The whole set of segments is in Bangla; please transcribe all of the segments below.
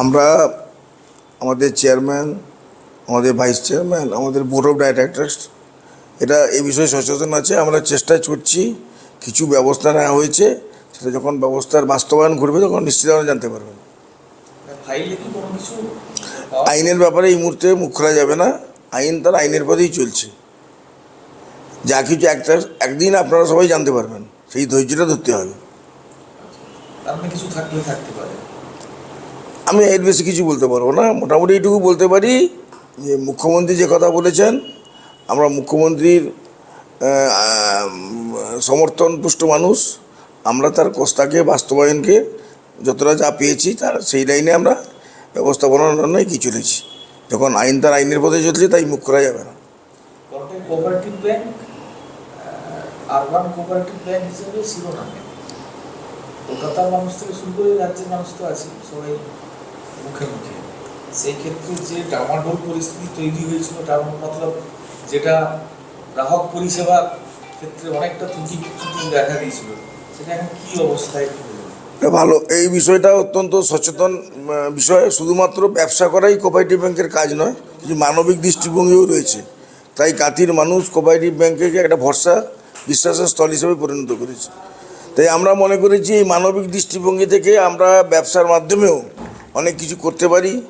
আমরা আমাদের চেয়ারম্যান আমাদের ভাইস চেয়ারম্যান আমাদের বোর্ড অফ ডাইরেক্টরস এটা এই বিষয়ে সচেতন আছে। আমরা চেষ্টা করছি কিছু ব্যবস্থা নেওয়া হয়েছে। সেটা যখন ব্যবস্থার বাস্তবায়ন ঘটবে তখন নিশ্চিত আমরা জানতে পারবেন। আইনের ব্যাপারে এই মুহূর্তে মুখ খোলা যাবে না। আইন তার আইনের পথেই চলছে। যা কিছু একটা একদিন আপনারা সবাই জানতে পারবেন। সেই ধৈর্যটা ধরতে হবে। মানে কিছু থাকলে থাকতে পারে। আমি এর বেশি কিছু বলতে পারব না। মোটামুটি এইটুকু বলতে পারি যে মুখ্যমন্ত্রী যে কথা বলেছেন, আমরা মুখ্যমন্ত্রীর সমর্থন পুষ্ট মানুষ, আমরা তার কোস্তাকে বাস্তবায়নকে যতটা যা পেয়েছি তার সেই লাইনে আমরা ব্যবস্থাপনার জন্য কি চলেছি যখন আইন তার আইনের পথে চলছে, তাই মুখ করা যাবে না। কলকাতার মানুষ থেকে শুরু করে রাজ্যের মানুষ তো আছে সবাই সেই ক্ষেত্রে যে ডামাডোল পরিস্থিতি তৈরি হয়েছিল, তার মতলব যেটা গ্রাহক পরিষেবার ক্ষেত্রে অনেকটা ত্রুটি ত্রুটি দেখা সেটা এখন কি অবস্থায় ভালো। এই বিষয়টা অত্যন্ত সচেতন বিষয়। শুধুমাত্র ব্যবসা করাই কোপারেটিভ ব্যাংকের কাজ নয়, কিছু মানবিক দৃষ্টিভঙ্গিও রয়েছে। তাই কাতির মানুষ কোপারেটিভ ব্যাংকে একটা ভরসা, বিশ্বাসের স্থল হিসেবে পরিণত করেছে। তাই আমরা মনে করেছি এই মানবিক দৃষ্টিভঙ্গি থেকে আমরা ব্যবসার মাধ্যমেও অনেক কিছু করতে পারি।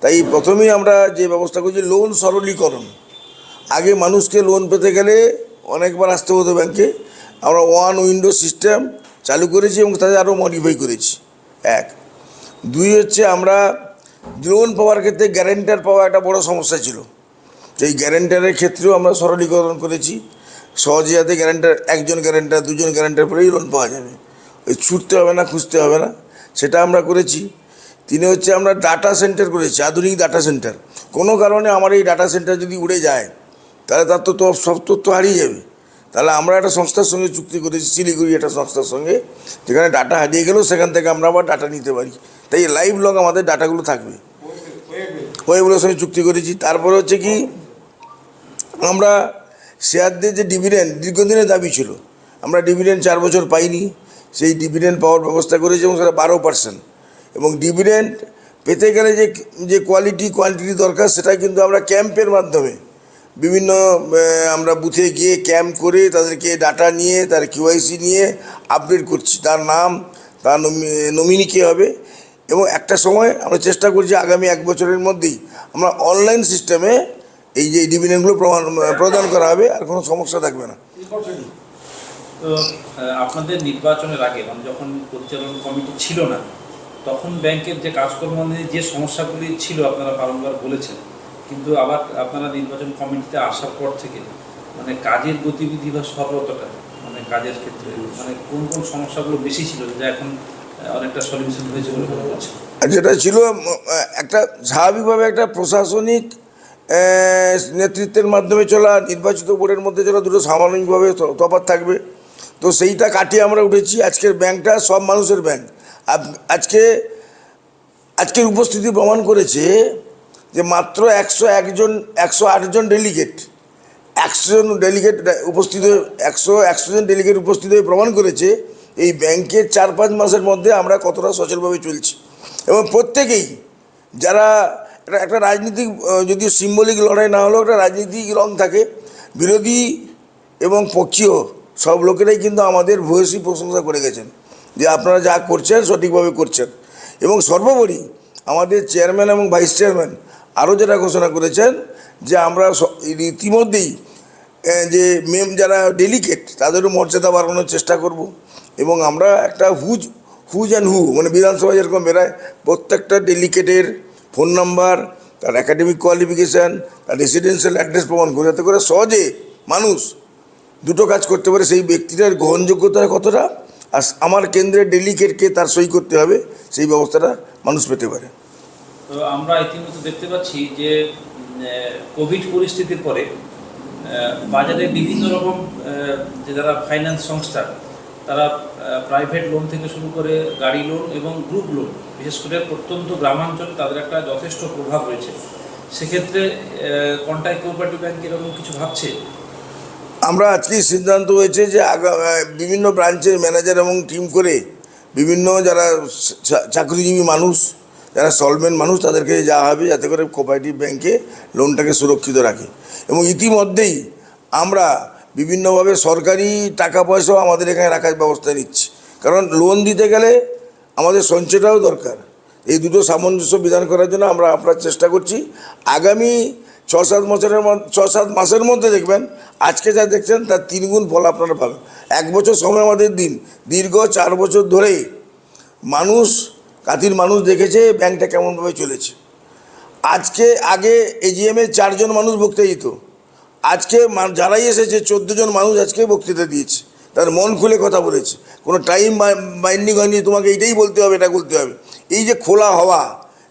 তাই প্রথমেই আমরা যে ব্যবস্থা করছি লোন সরলীকরণ। আগে মানুষকে লোন পেতে গেলে অনেকবার আসতে হতো ব্যাংকে আমরা ওয়ান উইন্ডো সিস্টেম চালু করেছি এবং তাদের আরও মডিফাই করেছি। এক। দুই হচ্ছে আমরা লোন পাওয়ার ক্ষেত্রে গ্যারেন্টার পাওয়া একটা বড় সমস্যা ছিল। সেই গ্যারেন্টারের ক্ষেত্রেও আমরা সরলীকরণ করেছি। সহজে যাতে গ্যারেন্টার একজন গ্যারেন্টার দুজন গ্যারেন্টার পরেই লোন পাওয়া যাবে। ওই ছুটতে হবে না, খুঁজতে হবে না। সেটা আমরা করেছি। তিনি হচ্ছে আমরা ডাটা সেন্টার করেছি, আধুনিক ডাটা সেন্টার কোনো কারণে আমার এই ডাটা সেন্টার যদি উড়ে যায়, তাহলে তার তো সব তথ্য হারিয়ে যাবে। তাহলে আমরা একটা সংস্থার সঙ্গে চুক্তি করেছি, শিলিগুড়ি একটা সংস্থার সঙ্গে, যেখানে ডাটা হারিয়ে গেলেও সেখান থেকে আমরা আবার ডাটা নিতে পারি। তাই লাইভ লং আমাদের ডাটাগুলো থাকবে। ওইগুলোর সঙ্গে চুক্তি করেছি। তারপরে হচ্ছে কি, আমরা শেয়ারদের যে ডিভিডেন্ড দীর্ঘদিনের দাবি ছিল, আমরা ডিভিডেন্ড চার বছর পাইনি। সেই ডিভিডেন্ড পাওয়ার ব্যবস্থা করেছি এবং সেটা বারো পার্সেন্ট এবং ডিভিডেন্ড পেতে গেলে যে যে কোয়ালিটি কোয়ান্টিটি দরকার, সেটা কিন্তু আমরা ক্যাম্পের মাধ্যমে বিভিন্ন আমরা বুথে গিয়ে ক্যাম্প করে তাদেরকে ডাটা নিয়ে, তার কিউআইসি নিয়ে আপডেট করছি। তার নাম, তার নমিনি কে হবে। এবং একটা সময় আমরা চেষ্টা করছি আগামী এক বছরের মধ্যেই আমরা অনলাইন সিস্টেমে এই যে ডিভিডেন্ডগুলো প্রমাণ, প্রদান করা হবে, আর কোনো সমস্যা থাকবে না। আপনাদের নির্বাচনের আগে মানে যখন পরিচালন কমিটি ছিল না তখন ব্যাংকের যে কাজকর্ম নিয়ে যে সমস্যাগুলি ছিল আপনারা বারংবার বলেছেন, কিন্তু আবার আপনারা নির্বাচন কমিটিতে আসার পর থেকে মানে কাজের গতিবিধি বা সর্বতটা মানে কাজের ক্ষেত্রে মানে কোন কোন সমস্যাগুলো বেশি ছিল যা এখন অনেকটা সলিউশন হয়েছে বলে মনে আর যেটা ছিল একটা স্বাভাবিকভাবে একটা প্রশাসনিক নেতৃত্বের মাধ্যমে চলা, নির্বাচিত বোর্ডের মধ্যে চলা দুটো সাময়িকভাবে ত- তফাৎ থাকবে। তো সেইটা কাটিয়ে আমরা উঠেছি। আজকের ব্যাংকটা সব মানুষের ব্যাংক। আজকে, আজকের উপস্থিতি প্রমাণ করেছে যে মাত্র একশো একজন, একশো আটজন ডেলিগেট একশো জন ডেলিগেট উপস্থিত হয়ে, একশো একশো জন ডেলিগেট উপস্থিত হয়ে প্রমাণ করেছে এই ব্যাংকের চার পাঁচ মাসের মধ্যে আমরা কতটা সচলভাবে চলছি। এবং প্রত্যেকেই যারা একটা রাজনীতিক যদিও সিম্বলিক লড়াই না হলেও একটা রাজনীতিক রং থাকে, বিরোধী এবং পক্ষীয় সব লোকেরাই কিন্তু আমাদের ভূয়সী প্রশংসা করে গেছেন। যে আপনারা যা করছেন সঠিকভাবে করছেন। এবং সর্বোপরি আমাদের চেয়ারম্যান এবং ভাইস চেয়ারম্যান আরও যেটা ঘোষণা করেছেন যে আমরা ইতিমধ্যেই যে মেম যারা ডেলিকেট তাদেরও মর্যাদা বাড়ানোর চেষ্টা করব। এবং আমরা একটা হুজ হুজ অ্যান্ড হু মানে বিধানসভা যেরকম বেরায়, প্রত্যেকটা ডেলিকেটের ফোন নাম্বার তার একাডেমিক কোয়ালিফিকেশান তার রেসিডেন্সিয়াল অ্যাড্রেস প্রমাণ করে যাতে করে সহজে মানুষ দুটো কাজ করতে পারে, সেই ব্যক্তিটার গ্রহণযোগ্যতা কতটা আর আমার কেন্দ্রের ডেলিকেটকে তার সই করতে হবে, সেই ব্যবস্থাটা মানুষ পেতে পারে। তো আমরা ইতিমধ্যে দেখতে পাচ্ছি যে কোভিড পরিস্থিতির পরে বাজারে বিভিন্ন রকম যে যারা ফাইন্যান্স সংস্থা, তারা প্রাইভেট লোন থেকে শুরু করে গাড়ি লোন এবং গ্রুপ লোন বিশেষ করে প্রত্যন্ত গ্রামাঞ্চল তাদের একটা যথেষ্ট প্রভাব রয়েছে। সেক্ষেত্রে কন্টাক্ট কোঅপারেটিভ ব্যাংক এরকম কিছু ভাবছে? আমরা আজকেই সিদ্ধান্ত হয়েছে যে বিভিন্ন ব্রাঞ্চের ম্যানেজার এবং টিম করে বিভিন্ন যারা চাকরিজীবী মানুষ, যারা সলভেন্ট মানুষ, তাদেরকে যাওয়া হবে যাতে করে কোঅপারেটিভ ব্যাংকে লোনটাকে সুরক্ষিত রাখে। এবং ইতিমধ্যেই আমরা বিভিন্নভাবে সরকারি টাকা পয়সাও আমাদের এখানে রাখার ব্যবস্থা নিচ্ছি। কারণ লোন দিতে গেলে আমাদের সঞ্চয়টাও দরকার। এই দুটো সামঞ্জস্য বিধান করার জন্য আমরা আপনার চেষ্টা করছি। আগামী ছ সাত বছরের ছ সাত মাসের মধ্যে দেখবেন, আজকে যা দেখছেন তার তিনগুণ ফল আপনারা পাবেন। এক বছর সময় আমাদের দিন, দীর্ঘ চার বছর ধরেই মানুষ, কাতির মানুষ দেখেছে ব্যাংকটা কেমনভাবে চলেছে। আজকে আগে এজিএমে চারজন মানুষ বক্তৃতা দিত। আজকে যারাই এসেছে জন মানুষ আজকে বক্তৃতা দিয়েছে। তার মন খুলে কথা বলেছে। কোনো টাইম বাইন্ডিং হয়নি, তোমাকে এইটাই বলতে হবে, এটা বলতে হবে। এই যে খোলা হওয়া,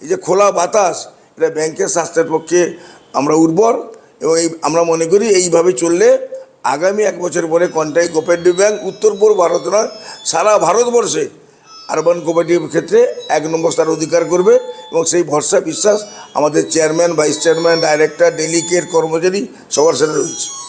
এই যে খোলা বাতাস, এটা ব্যাংকের স্বাস্থ্যের পক্ষে আমরা উর্বর এবং এই আমরা মনে করি এইভাবে চললে আগামী এক বছর পরে কন্টাই কোপারেটিভ ব্যাংক উত্তর পূর্ব ভারত নয়, সারা ভারতবর্ষে আরবান কোপারেটিভ ক্ষেত্রে এক নম্বর স্থান অধিকার করবে এবং সেই ভরসা, বিশ্বাস আমাদের chairman vice chairman director delegate কর্মচারী সবার সাথে রয়েছে।